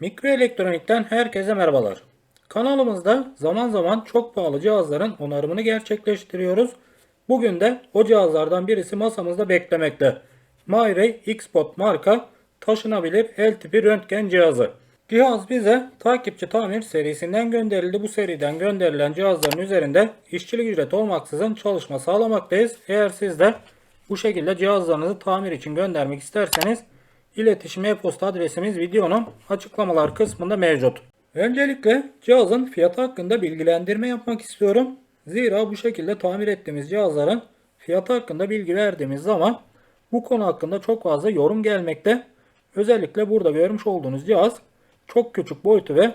Mikroelektronikten herkese merhabalar. Kanalımızda zaman zaman çok pahalı cihazların onarımını gerçekleştiriyoruz. Bugün de o cihazlardan birisi masamızda beklemekte. Myray Xpot marka taşınabilir el tipi röntgen cihazı. Cihaz bize takipçi tamir serisinden gönderildi. Bu seriden gönderilen cihazların üzerinde işçilik ücret olmaksızın çalışma sağlamaktayız. Eğer siz de bu şekilde cihazlarınızı tamir için göndermek isterseniz İletişim e-posta adresimiz videonun açıklamalar kısmında mevcut. Öncelikle cihazın fiyatı hakkında bilgilendirme yapmak istiyorum. Zira bu şekilde tamir ettiğimiz cihazların fiyatı hakkında bilgi verdiğimiz zaman bu konu hakkında çok fazla yorum gelmekte. Özellikle burada görmüş olduğunuz cihaz çok küçük boyutu ve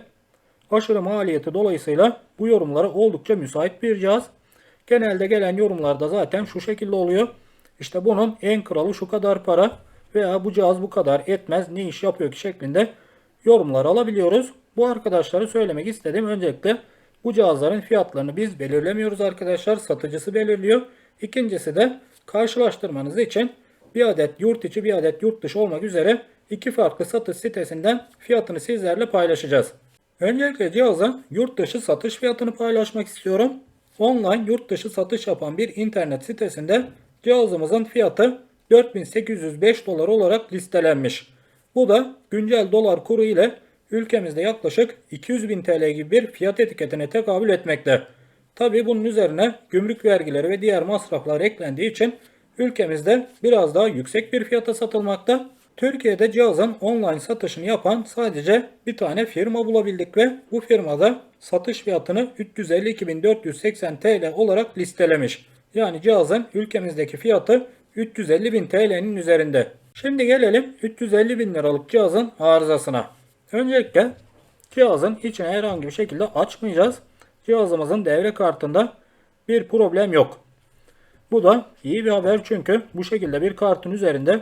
aşırı maliyeti dolayısıyla bu yorumlara oldukça müsait bir cihaz. Genelde gelen yorumlarda zaten şu şekilde oluyor. İşte bunun en kralı şu kadar para veya bu cihaz bu kadar etmez ne iş yapıyor ki şeklinde yorumlar alabiliyoruz. Bu arkadaşları söylemek istedim. Öncelikle bu cihazların fiyatlarını biz belirlemiyoruz arkadaşlar. Satıcısı belirliyor. İkincisi de karşılaştırmanız için bir adet yurt içi bir adet yurt dışı olmak üzere iki farklı satış sitesinden fiyatını sizlerle paylaşacağız. Öncelikle cihazın yurt dışı satış fiyatını paylaşmak istiyorum. Online yurt dışı satış yapan bir internet sitesinde cihazımızın fiyatı 4805 dolar olarak listelenmiş. Bu da güncel dolar kuru ile ülkemizde yaklaşık 200 bin TL gibi bir fiyat etiketine tekabül etmekte. Tabi bunun üzerine gümrük vergileri ve diğer masraflar eklendiği için ülkemizde biraz daha yüksek bir fiyata satılmakta. Türkiye'de cihazın online satışını yapan sadece bir tane firma bulabildik ve bu firmada satış fiyatını 352.480 TL olarak listelemiş. Yani cihazın ülkemizdeki fiyatı 350 bin TL'nin üzerinde. Şimdi gelelim 350 bin liralık cihazın arızasına. Öncelikle cihazın içine herhangi bir şekilde açmayacağız. Cihazımızın devre kartında bir problem yok. Bu da iyi bir haber çünkü bu şekilde bir kartın üzerinde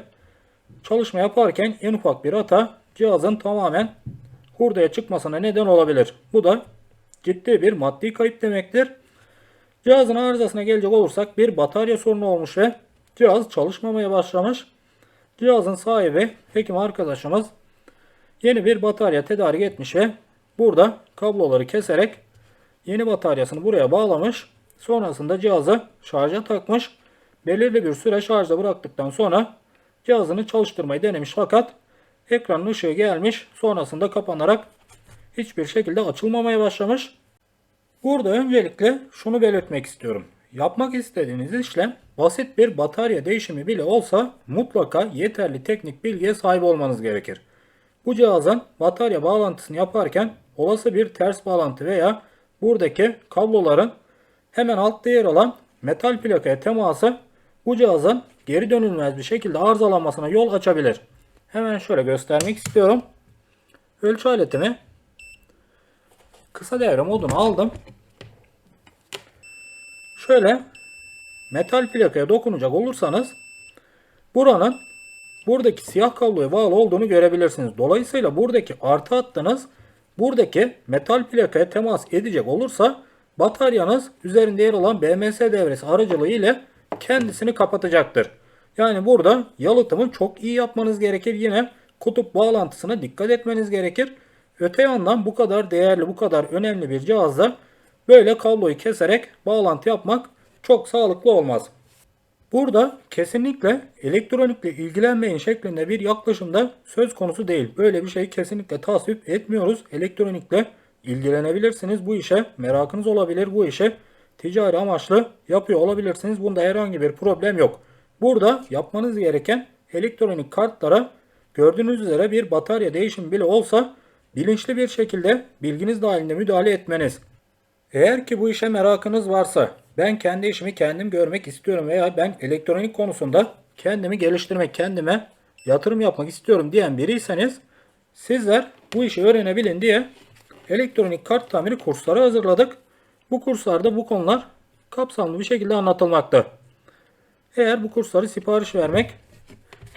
çalışma yaparken en ufak bir hata cihazın tamamen hurdaya çıkmasına neden olabilir. Bu da ciddi bir maddi kayıp demektir. Cihazın arızasına gelecek olursak bir batarya sorunu olmuş ve Cihaz çalışmamaya başlamış. Cihazın sahibi hekim arkadaşımız yeni bir batarya tedarik etmiş ve burada kabloları keserek yeni bataryasını buraya bağlamış. Sonrasında cihazı şarja takmış. Belirli bir süre şarjda bıraktıktan sonra cihazını çalıştırmayı denemiş fakat ekranın ışığı gelmiş. Sonrasında kapanarak hiçbir şekilde açılmamaya başlamış. Burada öncelikle şunu belirtmek istiyorum. Yapmak istediğiniz işlem basit bir batarya değişimi bile olsa mutlaka yeterli teknik bilgiye sahip olmanız gerekir. Bu cihazın batarya bağlantısını yaparken olası bir ters bağlantı veya buradaki kabloların hemen altta yer alan metal plakaya teması bu cihazın geri dönülmez bir şekilde arızalanmasına yol açabilir. Hemen şöyle göstermek istiyorum. Ölçü aletimi kısa devre modunu aldım. Şöyle metal plakaya dokunacak olursanız buranın buradaki siyah kabloya bağlı olduğunu görebilirsiniz. Dolayısıyla buradaki artı hattınız buradaki metal plakaya temas edecek olursa bataryanız üzerinde yer alan BMS devresi aracılığı ile kendisini kapatacaktır. Yani burada yalıtımı çok iyi yapmanız gerekir. Yine kutup bağlantısına dikkat etmeniz gerekir. Öte yandan bu kadar değerli, bu kadar önemli bir cihazda böyle kabloyu keserek bağlantı yapmak çok sağlıklı olmaz. Burada kesinlikle elektronikle ilgilenmeyin şeklinde bir yaklaşımda söz konusu değil. Böyle bir şey kesinlikle tasvip etmiyoruz. Elektronikle ilgilenebilirsiniz. Bu işe merakınız olabilir. Bu işe ticari amaçlı yapıyor olabilirsiniz. Bunda herhangi bir problem yok. Burada yapmanız gereken elektronik kartlara gördüğünüz üzere bir batarya değişimi bile olsa bilinçli bir şekilde bilginiz dahilinde müdahale etmeniz. Eğer ki bu işe merakınız varsa ben kendi işimi kendim görmek istiyorum veya ben elektronik konusunda kendimi geliştirmek, kendime yatırım yapmak istiyorum diyen biriyseniz sizler bu işi öğrenebilin diye elektronik kart tamiri kursları hazırladık. Bu kurslarda bu konular kapsamlı bir şekilde anlatılmakta. Eğer bu kursları sipariş vermek,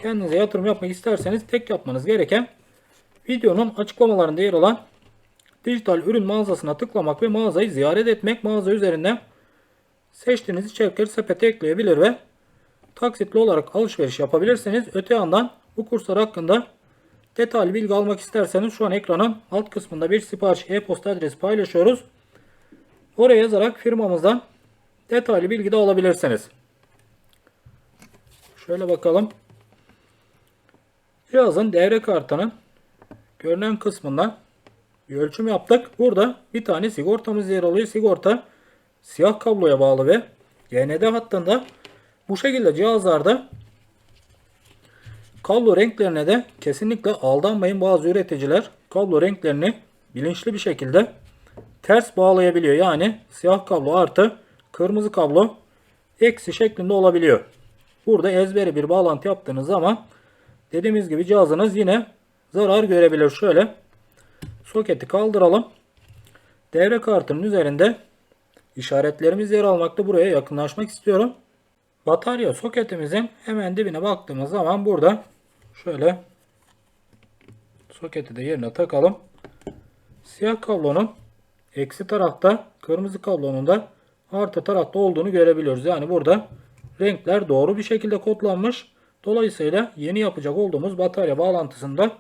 kendinize yatırım yapmak isterseniz tek yapmanız gereken videonun açıklamalarında yer olan dijital ürün mağazasına tıklamak ve mağazayı ziyaret etmek. Mağaza üzerinden seçtiğiniz içerikleri sepete ekleyebilir ve taksitli olarak alışveriş yapabilirsiniz. Öte yandan bu kurslar hakkında detaylı bilgi almak isterseniz şu an ekranın alt kısmında bir sipariş e-posta adresi paylaşıyoruz. Oraya yazarak firmamızdan detaylı bilgi de alabilirsiniz. Şöyle bakalım. Cihazın devre kartının görünen kısmından bir ölçüm yaptık. Burada bir tane sigortamız yer alıyor. Sigorta siyah kabloya bağlı ve GND hattında bu şekilde cihazlarda kablo renklerine de kesinlikle aldanmayın. Bazı üreticiler kablo renklerini bilinçli bir şekilde ters bağlayabiliyor. Yani siyah kablo artı kırmızı kablo eksi şeklinde olabiliyor. Burada ezbere bir bağlantı yaptığınız zaman dediğimiz gibi cihazınız yine zarar görebilir. Şöyle soketi kaldıralım. Devre kartının üzerinde işaretlerimiz yer almakta. Buraya yakınlaşmak istiyorum. Batarya soketimizin hemen dibine baktığımız zaman burada şöyle soketi de yerine takalım. Siyah kablonun eksi tarafta, kırmızı kablonun da artı tarafta olduğunu görebiliyoruz. Yani burada renkler doğru bir şekilde kodlanmış. Dolayısıyla yeni yapacak olduğumuz batarya bağlantısında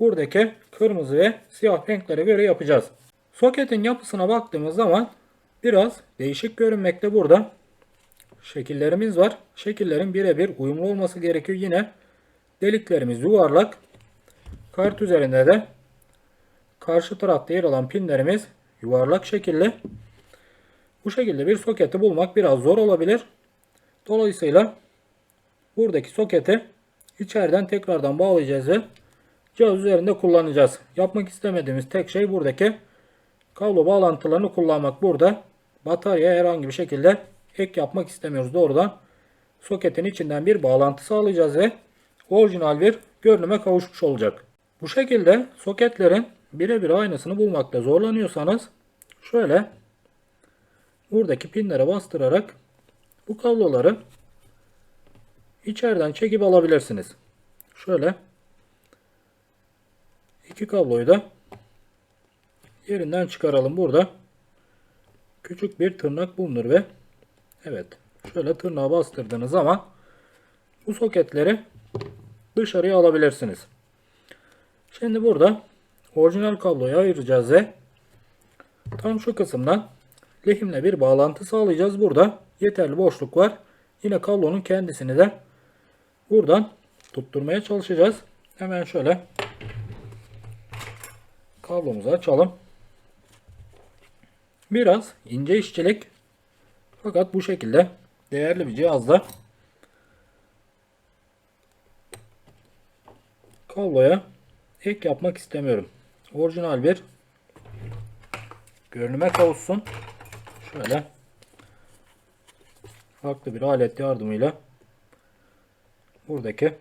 buradaki kırmızı ve siyah renklere göre yapacağız. Soketin yapısına baktığımız zaman biraz değişik görünmekte burada. Şekillerimiz var. Şekillerin birebir uyumlu olması gerekiyor. Yine deliklerimiz yuvarlak. Kart üzerinde de karşı tarafta yer alan pinlerimiz yuvarlak şekilde. Bu şekilde bir soketi bulmak biraz zor olabilir. Dolayısıyla buradaki soketi içeriden tekrardan bağlayacağız ve cihaz üzerinde kullanacağız. Yapmak istemediğimiz tek şey buradaki kablo bağlantılarını kullanmak. Burada bataryaya herhangi bir şekilde ek yapmak istemiyoruz. Doğrudan soketin içinden bir bağlantı sağlayacağız ve orijinal bir görünüme kavuşmuş olacak. Bu şekilde soketlerin birebir aynısını bulmakta zorlanıyorsanız şöyle buradaki pinlere bastırarak bu kabloları içeriden çekip alabilirsiniz. Şöyle iki kabloyu da yerinden çıkaralım. Burada küçük bir tırnak bulunur ve evet şöyle tırnağa bastırdığınız zaman bu soketleri dışarıya alabilirsiniz. Şimdi burada orijinal kabloyu ayıracağız ve tam şu kısımdan lehimle bir bağlantı sağlayacağız. Burada yeterli boşluk var. Yine kablonun kendisini de buradan tutturmaya çalışacağız. Hemen şöyle kablomuzu açalım. Biraz ince işçilik fakat bu şekilde değerli bir cihazda kabloya ek yapmak istemiyorum. Orijinal bir görünüme kavuşsun. Şöyle farklı bir alet yardımıyla buradaki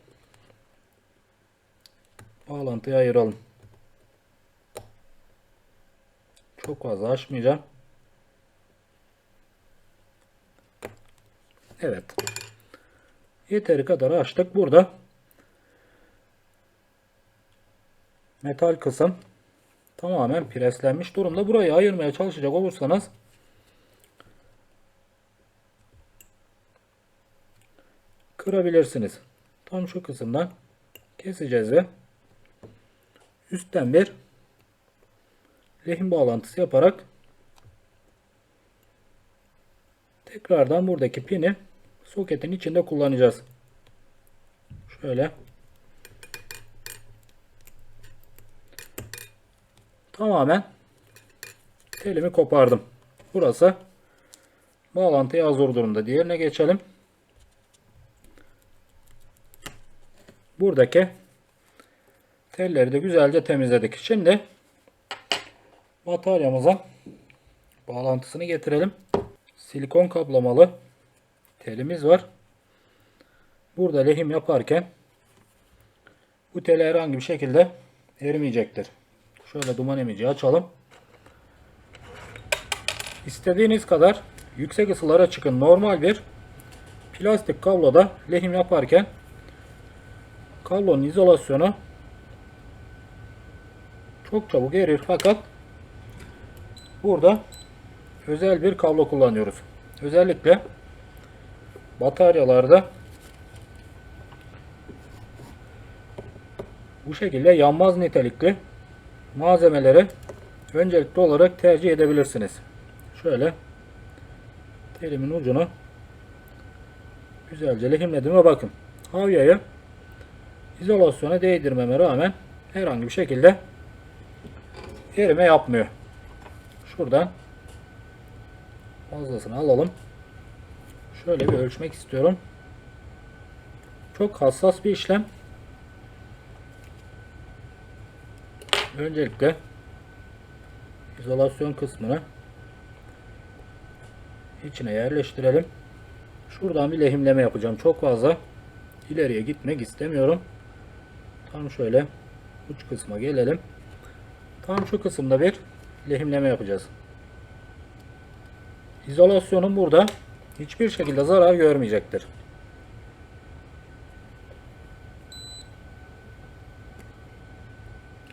bağlantıyı ayıralım. Çok fazla açmayacağım. Evet. Yeteri kadar açtık. Burada metal kısım tamamen preslenmiş durumda. Burayı ayırmaya çalışacak olursanız kırabilirsiniz. Tam şu kısımdan keseceğiz ve üstten bir lehim bağlantısı yaparak tekrardan buradaki pini soketin içinde kullanacağız. Şöyle tamamen telimi kopardım. Burası bağlantıya hazır durumda. Diğerine geçelim. Buradaki telleri de güzelce temizledik. Şimdi bataryamıza bağlantısını getirelim. Silikon kaplamalı telimiz var. Burada lehim yaparken bu tel herhangi bir şekilde erimeyecektir. Şöyle duman emici açalım. İstediğiniz kadar yüksek ısılara çıkın. Normal bir plastik kabloda lehim yaparken kablonun izolasyonu çok çabuk erir fakat burada özel bir kablo kullanıyoruz. Özellikle bataryalarda bu şekilde yanmaz nitelikli malzemeleri öncelikli olarak tercih edebilirsiniz. Şöyle telimin ucunu güzelce lehimledim ve bakın havyayı izolasyona değdirmeme rağmen herhangi bir şekilde erime yapmıyor. Şuradan fazlasını alalım. Şöyle bir ölçmek istiyorum. Çok hassas bir işlem. Öncelikle izolasyon kısmını içine yerleştirelim. Şuradan bir lehimleme yapacağım. Çok fazla ileriye gitmek istemiyorum. Tam şöyle uç kısma gelelim. Tam şu kısımda bir lehimleme yapacağız. İzolasyonun burada hiçbir şekilde zarar görmeyecektir.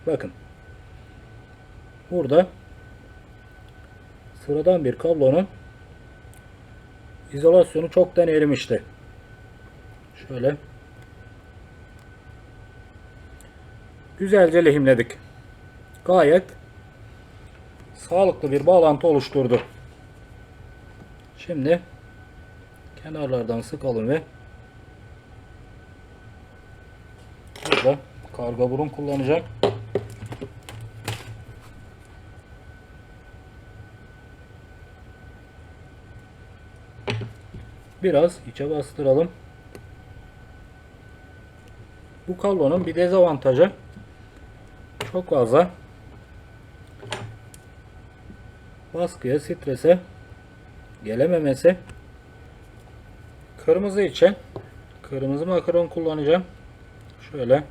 Bakın. Burada sıradan bir kablonun izolasyonu çoktan erimişti. Şöyle güzelce lehimledik. Gayet sağlıklı bir bağlantı oluşturdu. Şimdi kenarlardan sıkalım ve burada karga burun kullanacak. Biraz içe bastıralım. Bu kablonun bir dezavantajı çok fazla baskıya, strese gelememesi. Kırmızı için kırmızı makaron kullanacağım. Şöyle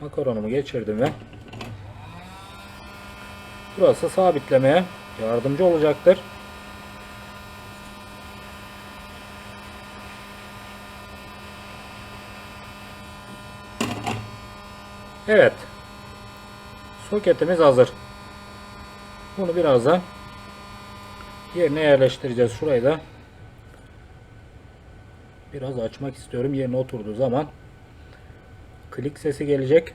makaronumu geçirdim ve burası sabitlemeye yardımcı olacaktır. Evet. Soketimiz hazır. Bunu birazdan yerine yerleştireceğiz. Şurayı da biraz açmak istiyorum. Yerine oturduğu zaman klik sesi gelecek.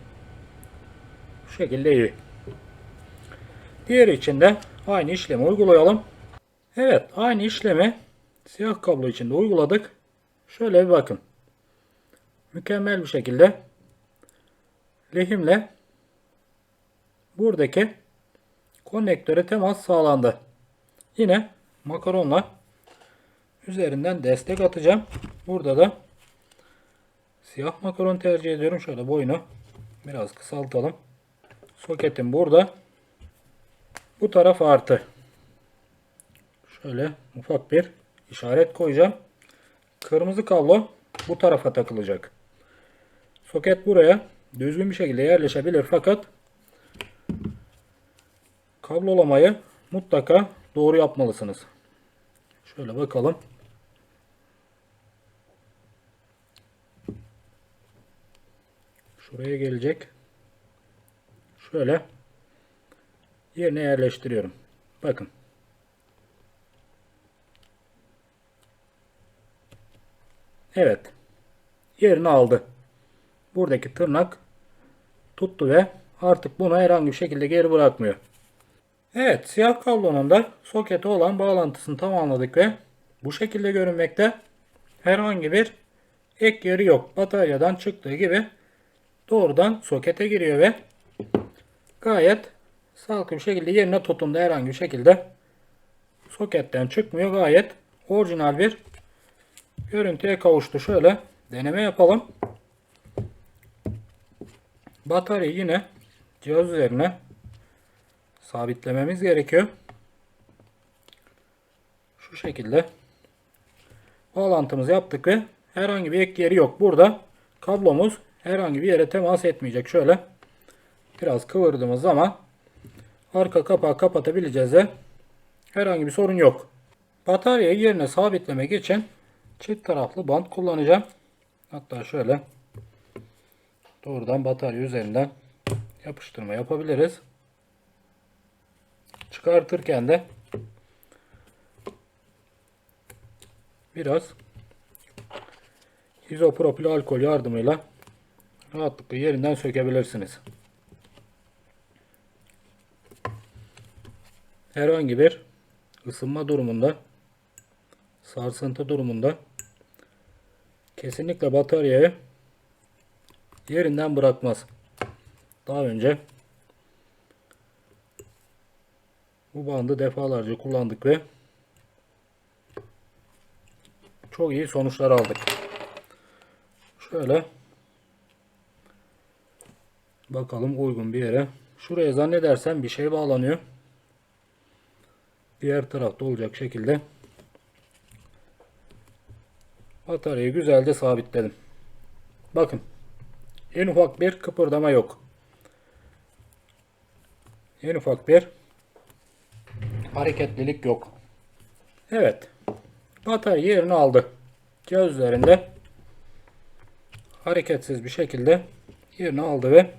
Bu şekilde iyi. Diğer için de aynı işlemi uygulayalım. Evet aynı işlemi siyah kablo için de uyguladık. Şöyle bir bakın. Mükemmel bir şekilde lehimle buradaki konnektöre temas sağlandı. Yine makaronla üzerinden destek atacağım. Burada da siyah makaron tercih ediyorum. Şöyle boyunu biraz kısaltalım. Soketim burada. Bu taraf artı. Şöyle ufak bir işaret koyacağım. Kırmızı kablo bu tarafa takılacak. Soket buraya düzgün bir şekilde yerleşebilir fakat kablolamayı mutlaka doğru yapmalısınız. Şöyle bakalım. Şuraya gelecek. Şöyle yerine yerleştiriyorum. Bakın. Evet. Yerini aldı. Buradaki tırnak tuttu ve artık bunu herhangi bir şekilde geri bırakmıyor. Evet siyah kablonun da sokete olan bağlantısını tamamladık ve bu şekilde görünmekte. Herhangi bir ek yeri yok. Bataryadan çıktığı gibi doğrudan sokete giriyor ve gayet sağlıklı bir şekilde yerine tutumda herhangi bir şekilde soketten çıkmıyor. Gayet orijinal bir görüntüye kavuştu. Şöyle deneme yapalım. Bataryayı yine cihaz üzerine sabitlememiz gerekiyor. Şu şekilde bağlantımızı yaptık ve herhangi bir ek yeri yok. Burada kablomuz herhangi bir yere temas etmeyecek. Şöyle biraz kıvırdığımız zaman arka kapağı kapatabileceğiz ve herhangi bir sorun yok. Bataryayı yerine sabitlemek için çift taraflı bant kullanacağım. Hatta şöyle doğrudan batarya üzerinden yapıştırma yapabiliriz. Çıkartırken de biraz izopropil alkol yardımıyla rahatlıkla yerinden sökebilirsiniz. Herhangi bir ısınma durumunda sarsıntı durumunda kesinlikle bataryayı yerinden bırakmaz. Daha önce bu bandı defalarca kullandık ve çok iyi sonuçlar aldık. Şöyle bakalım uygun bir yere. Şuraya zannedersem bir şey bağlanıyor. Diğer tarafta olacak şekilde bataryayı güzelce sabitledim. Bakın en ufak bir kıpırdama yok. En ufak bir hareketlilik yok. Evet. Batarya yerini aldı. Cihaz üzerinde hareketsiz bir şekilde yerini aldı ve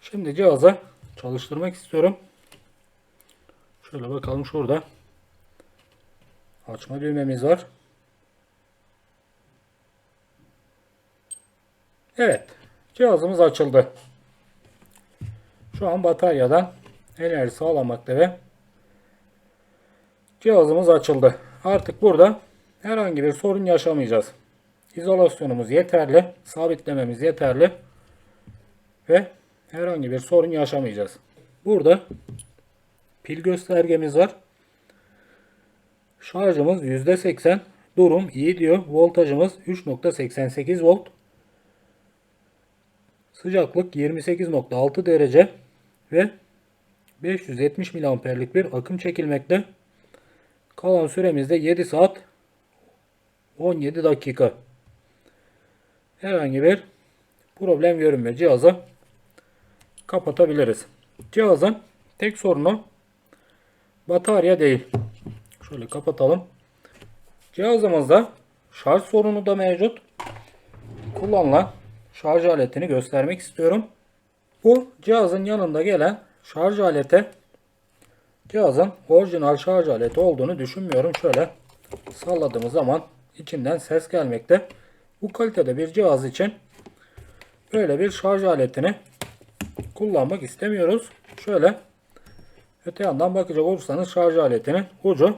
şimdi cihazı çalıştırmak istiyorum. Şöyle bakalım şurada. Açma düğmemiz var. Evet. Cihazımız açıldı. Şu an bataryadan enerji sağlamakta ve cihazımız açıldı. Artık burada herhangi bir sorun yaşamayacağız. İzolasyonumuz yeterli. Sabitlememiz yeterli. Ve herhangi bir sorun yaşamayacağız. Burada pil göstergemiz var. Şarjımız %80. Durum iyi diyor. Voltajımız 3.88 volt. Sıcaklık 28.6 derece ve 570 miliamperlik bir akım çekilmekte. Kalan süremiz de 7 saat 17 dakika. Herhangi bir problem görünmüyor. Cihazı kapatabiliriz. Cihazın tek sorunu batarya değil. Şöyle kapatalım. Cihazımızda şarj sorunu da mevcut. Kullanılan şarj aletini göstermek istiyorum. Bu cihazın yanında gelen şarj aleti cihazın orijinal şarj aleti olduğunu düşünmüyorum. Şöyle salladığımız zaman içinden ses gelmekte. Bu kalitede bir cihaz için böyle bir şarj aletini kullanmak istemiyoruz. Şöyle öte yandan bakacak olursanız şarj aletinin ucu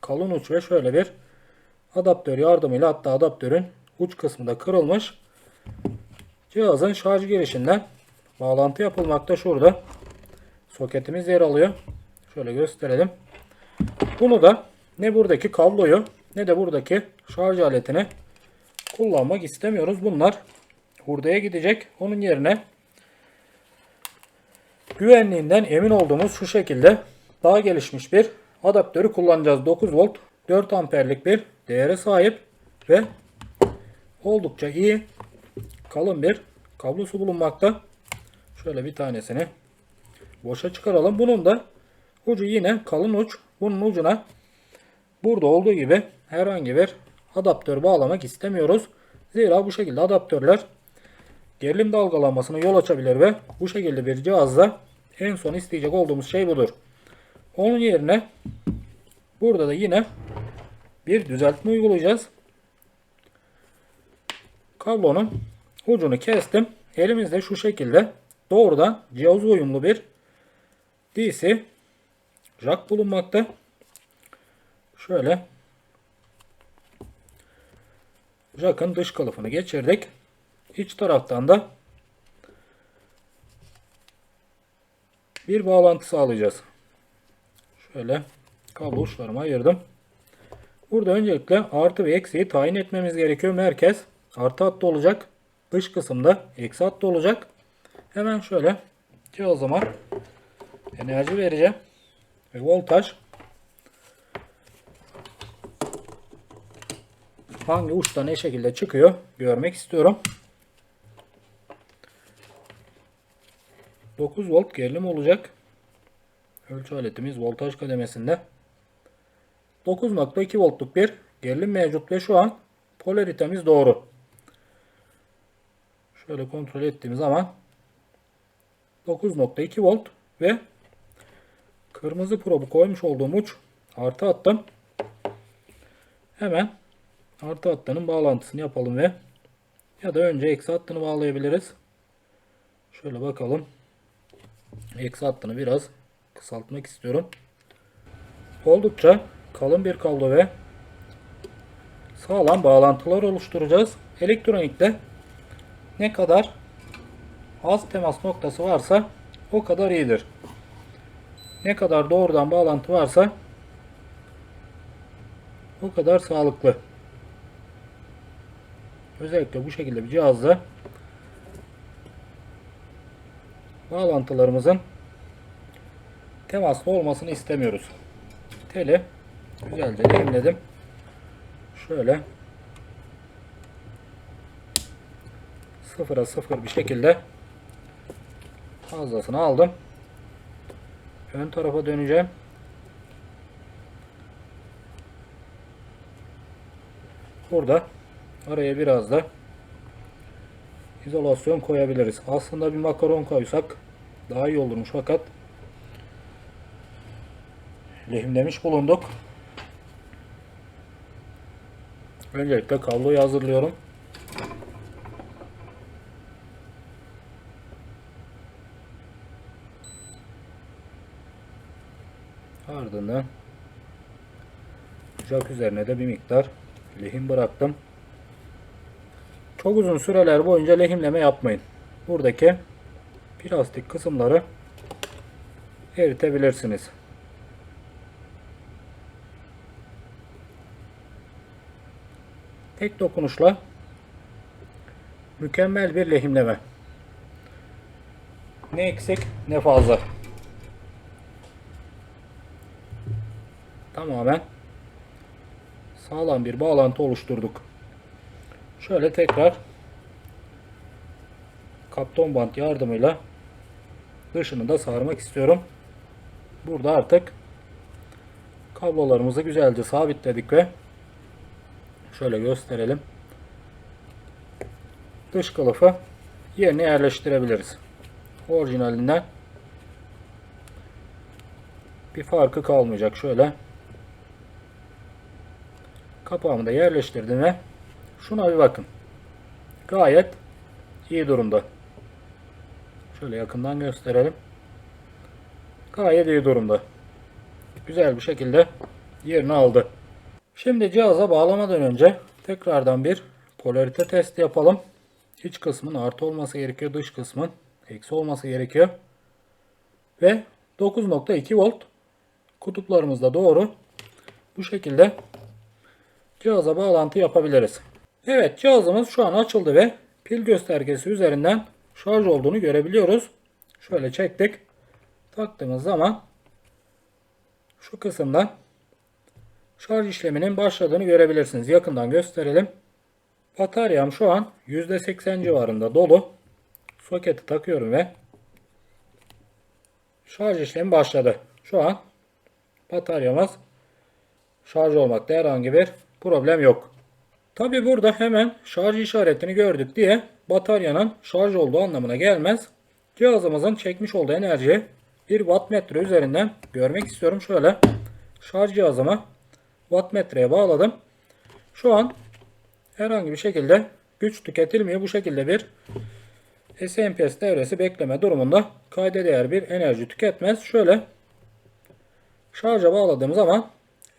kalın uç ve şöyle bir adaptör yardımıyla hatta adaptörün uç kısmı da kırılmış. Cihazın şarj girişinden bağlantı yapılmakta şurada. Soketimiz yer alıyor. Şöyle gösterelim. Bunu da ne buradaki kabloyu ne de buradaki şarj aletini kullanmak istemiyoruz. Bunlar hurdaya gidecek. Onun yerine güvenliğinden emin olduğumuz şu şekilde daha gelişmiş bir adaptörü kullanacağız. 9 volt 4 amperlik bir değere sahip ve oldukça iyi kalın bir kablosu bulunmakta. Şöyle bir tanesini boşa çıkaralım. Bunun da ucu yine kalın uç. Bunun ucuna burada olduğu gibi herhangi bir adaptör bağlamak istemiyoruz. Zira bu şekilde adaptörler gerilim dalgalanmasına yol açabilir ve bu şekilde bir cihazda en son isteyecek olduğumuz şey budur. Onun yerine burada da yine bir düzeltme uygulayacağız. Kablonun ucunu kestim. Elimizde şu şekilde doğrudan cihaz uyumlu bir DC jack bulunmakta. Şöyle jack'ın dış kılıfını geçirdik. İç taraftan da bir bağlantı sağlayacağız. Şöyle kablo ayırdım. Burada öncelikle artı ve eksiği tayin etmemiz gerekiyor. Merkez artı hattı olacak. Dış kısımda eksi hattı olacak. Hemen şöyle cihazıma enerji vereceğim. Ve voltaj hangi uçta ne şekilde çıkıyor görmek istiyorum. 9 volt gerilim olacak. Ölçü aletimiz voltaj kademesinde. 9.2 voltluk bir gerilim mevcut ve şu an polaritemiz doğru. Şöyle kontrol ettiğim zaman 9.2 volt ve kırmızı probu koymuş olduğum uç artı attım. Hemen artı hattının bağlantısını yapalım ve Ya da önce eksi hattını bağlayabiliriz. Şöyle bakalım. Eksi hattını biraz kısaltmak istiyorum. Oldukça kalın bir kablo ve sağlam bağlantılar oluşturacağız. Elektronikte ne kadar az temas noktası varsa o kadar iyidir. Ne kadar doğrudan bağlantı varsa o kadar sağlıklı. Özellikle bu şekilde bir cihazda bağlantılarımızın temaslı olmasını istemiyoruz. Teli güzelce lehimledim. Şöyle sıfıra sıfır bir şekilde fazlasını aldım. Ön tarafa döneceğim. Burada araya biraz da izolasyon koyabiliriz. Aslında bir makaron koysak daha iyi olurmuş fakat lehimlemiş bulunduk. Öncelikle kabloyu hazırlıyorum. Jack üzerine de bir miktar lehim bıraktım. Çok uzun süreler boyunca lehimleme yapmayın. Buradaki plastik kısımları eritebilirsiniz. Tek dokunuşla mükemmel bir lehimleme. Ne eksik ne fazla. Tamamen sağlam bir bağlantı oluşturduk. Şöyle tekrar kapton bant yardımıyla dışını da sarmak istiyorum. Burada artık kablolarımızı güzelce sabitledik ve şöyle gösterelim. Dış kılıfı yerine yerleştirebiliriz. Orijinalinden bir farkı kalmayacak. Şöyle kapağımı da yerleştirdim ve şuna bir bakın. Gayet iyi durumda. Şöyle yakından gösterelim. Gayet iyi durumda. Güzel bir şekilde yerini aldı. Şimdi cihaza bağlamadan önce tekrardan bir polarite testi yapalım. İç kısmın artı olması gerekiyor. Dış kısmın eksi olması gerekiyor. Ve 9.2 volt kutuplarımız da doğru. Bu şekilde cihaza bağlantı yapabiliriz. Evet cihazımız şu an açıldı ve pil göstergesi üzerinden şarj olduğunu görebiliyoruz. Şöyle çektik. Taktığımız zaman şu kısımdan şarj işleminin başladığını görebilirsiniz. Yakından gösterelim. Bataryam şu an %80 civarında dolu. Soketi takıyorum ve şarj işlemi başladı. Şu an bataryamız şarj olmakta herhangi bir problem yok. Tabi burada hemen şarj işaretini gördük diye bataryanın şarj olduğu anlamına gelmez. Cihazımızın çekmiş olduğu enerjiyi bir wattmetre üzerinden görmek istiyorum. Şöyle şarj cihazımı wattmetreye bağladım. Şu an herhangi bir şekilde güç tüketilmiyor. Bu şekilde bir SMPS devresi bekleme durumunda kayda değer bir enerji tüketmez. Şöyle şarja bağladığım zaman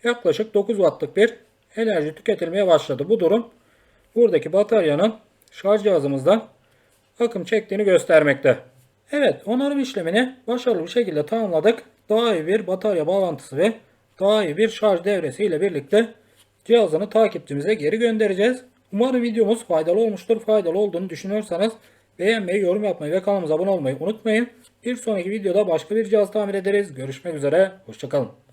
yaklaşık 9 wattlık bir enerji tüketilmeye başladı. Bu durum buradaki bataryanın şarj cihazımızdan akım çektiğini göstermekte. Evet onarım işlemini başarılı bir şekilde tamamladık. Daha iyi bir batarya bağlantısı ve daha iyi bir şarj devresi ile birlikte cihazını takipçimize geri göndereceğiz. Umarım videomuz faydalı olmuştur. Faydalı olduğunu düşünüyorsanız beğenmeyi, yorum yapmayı ve kanalımıza abone olmayı unutmayın. Bir sonraki videoda başka bir cihaz tamir ederiz. Görüşmek üzere. Hoşçakalın.